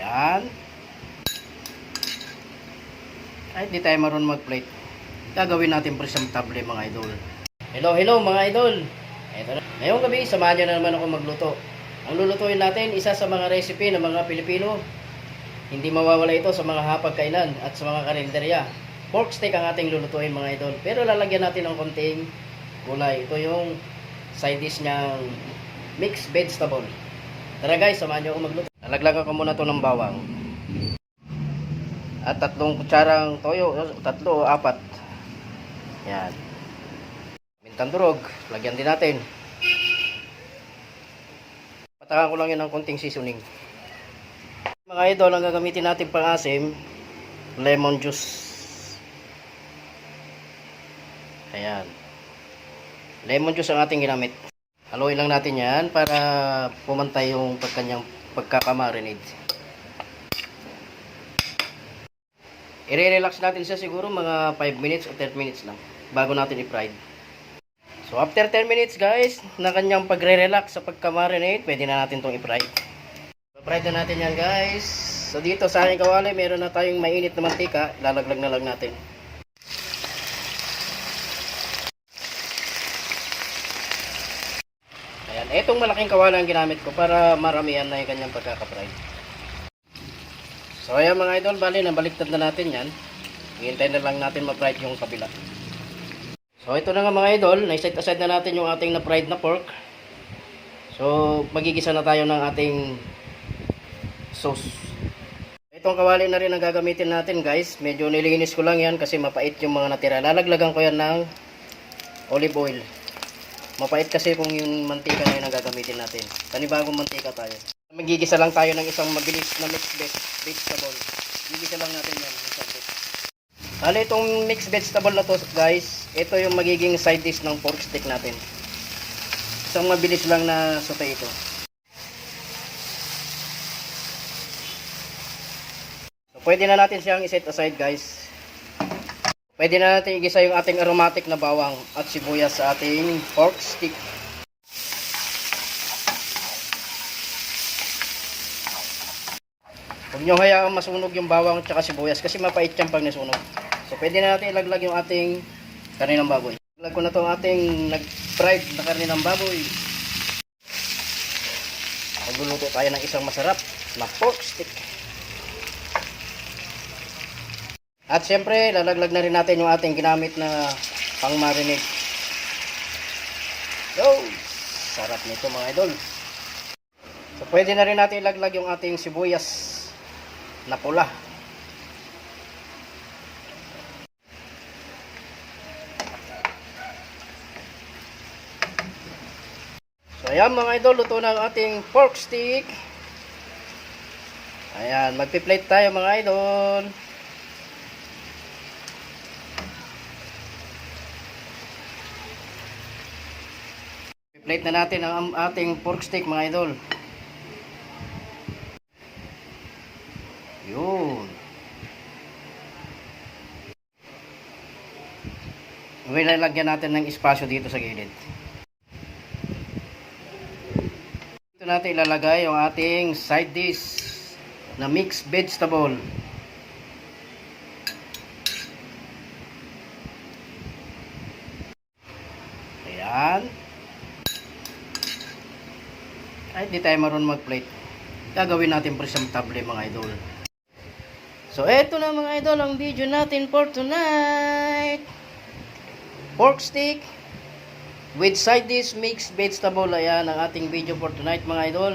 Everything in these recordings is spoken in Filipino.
Ayan. Kahit di tayo marunong mag-plate, gagawin natin presentable mga idol. Hello, hello mga idol. Ito na. Ngayong gabi, samahan niyo na naman ako magluto. Ang lulutuin natin, isa sa mga recipe ng mga Pilipino. Hindi mawawala ito sa mga hapagkainan at sa mga karinderya. Pork steak ang ating lulutuin mga idol. Pero lalagyan natin ng konting gulay. Ito yung side dish niyang mixed vegetable. Tara guys, samahan niyo ako magluto. Lalaglagan ko muna to ng bawang. At tatlong kutsarang toyo, tatlo o apat. Yan. Mintang durog, lagyan din natin. Patakan ko lang yun ng konting seasoning. Mga idol, ang gagamitin natin pang asim, lemon juice. Ayan. Lemon juice ang ating ginamit. Haluin lang natin yan para pumantay yung pagkanyang pagkakamarinade. I-relax natin siya siguro mga 5 minutes o 10 minutes lang bago natin i-fried. So after 10 minutes guys, na kanyang pagre-relax sa pagka-marinate, pwede na natin itong i-fry. I-fry na natin yan guys. So dito sa aking kawali, meron na tayong mainit na mantika, lalaglag na lang natin. Etong malaking kawali ang ginamit ko para maramihan na yung kanyang pagkaka-fry. So ayan mga idol, bali nabaliktad na natin yan. Hihintay na lang natin ma-fry yung kabila. So ito na nga mga idol, na-set aside na natin yung ating na-fried na pork. So magigisa na tayo ng ating sauce. Itong kawali na rin ang gagamitin natin guys. Medyo nilinis ko lang yan kasi mapait yung mga natira. Lalaglagan ko yan ng olive oil. Mapait kasi kung yung mantika na yun ang gagamitin natin. Panibagong mantika tayo. Magigisa lang tayo ng isang mabilis na mixed veg- vegetable. Gigisa lang natin yan. Bale, itong mixed vegetable na to guys, ito yung magiging side dish ng pork steak natin. Isang mabilis lang na sote ito. So, pwede na natin siyang iset aside guys. Pwede na natin igisa yung ating aromatic na bawang at sibuyas sa ating pork stick. Huwag nyo hayaang masunog yung bawang at sibuyas kasi mapait yan pag nasunog. So pwede na natin ilaglag yung ating karne ng baboy. Ilaglag ko na itong ating nag-fried na karne ng baboy. Magluluto tayo ng isang masarap na pork stick. At syempre, lalaglag na rin natin yung ating ginamit na pang marinade. Yo! Sarap nito mga idol. So pwede na rin natin ilaglag yung ating sibuyas na pula. So ayan mga idol, luto na ang ating pork stick. Ayan, magpi-plate tayo mga idol. Plate na natin ang ating pork steak mga idol. Yun. May lalagyan natin ng espasyo dito sa gilid. Dito natin ilalagay yung ating side dish na mixed vegetable. Ayan. Kahit di tayo marunong mag-plate, gagawin natin presentable mga idol. So, eto na mga idol ang video natin for tonight. Pork stick with side dish mixed vegetable. Ayan ang ating video for tonight mga idol.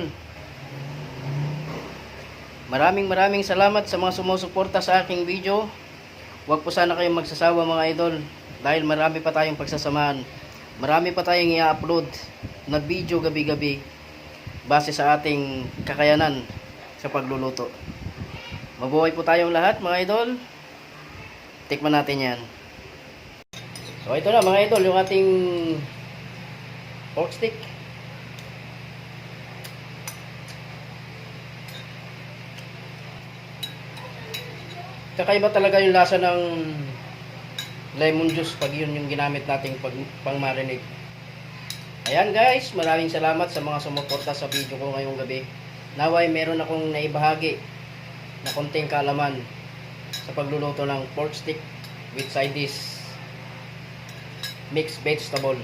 Maraming maraming salamat sa mga sumusuporta sa aking video. Huwag po sana kayong magsasawa mga idol dahil marami pa tayong pagsasamahan. Marami pa tayong i-upload na video gabi-gabi base sa ating kakayanan sa pagluluto. Mabuhay po tayong lahat mga idol. Tikman natin yan. So ito na mga idol, yung ating pork stick. Kakaiba talaga yung lasa ng lemon juice pag yun yung ginamit nating pag, pang marinate. Ayan guys, maraming salamat sa mga sumuporta sa video ko ngayong gabi. Naway meron akong naibahagi na konting kalaman sa pagluluto ng pork stick with side dish mixed vegetable.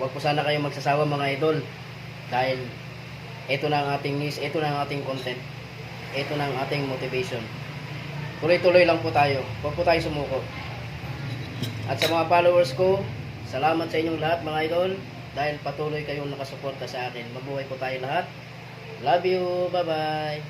Huwag po sana kayong magsasawa mga idol dahil ito na ang ating news, ito na ang ating content, ito na ang ating motivation. Tuloy-tuloy lang po tayo. Huwag po tayo sumuko. At sa mga followers ko, salamat sa inyong lahat mga idol dahil patuloy kayong nakasuporta sa akin. Mabuhay po tayo lahat. Love you. Bye-bye.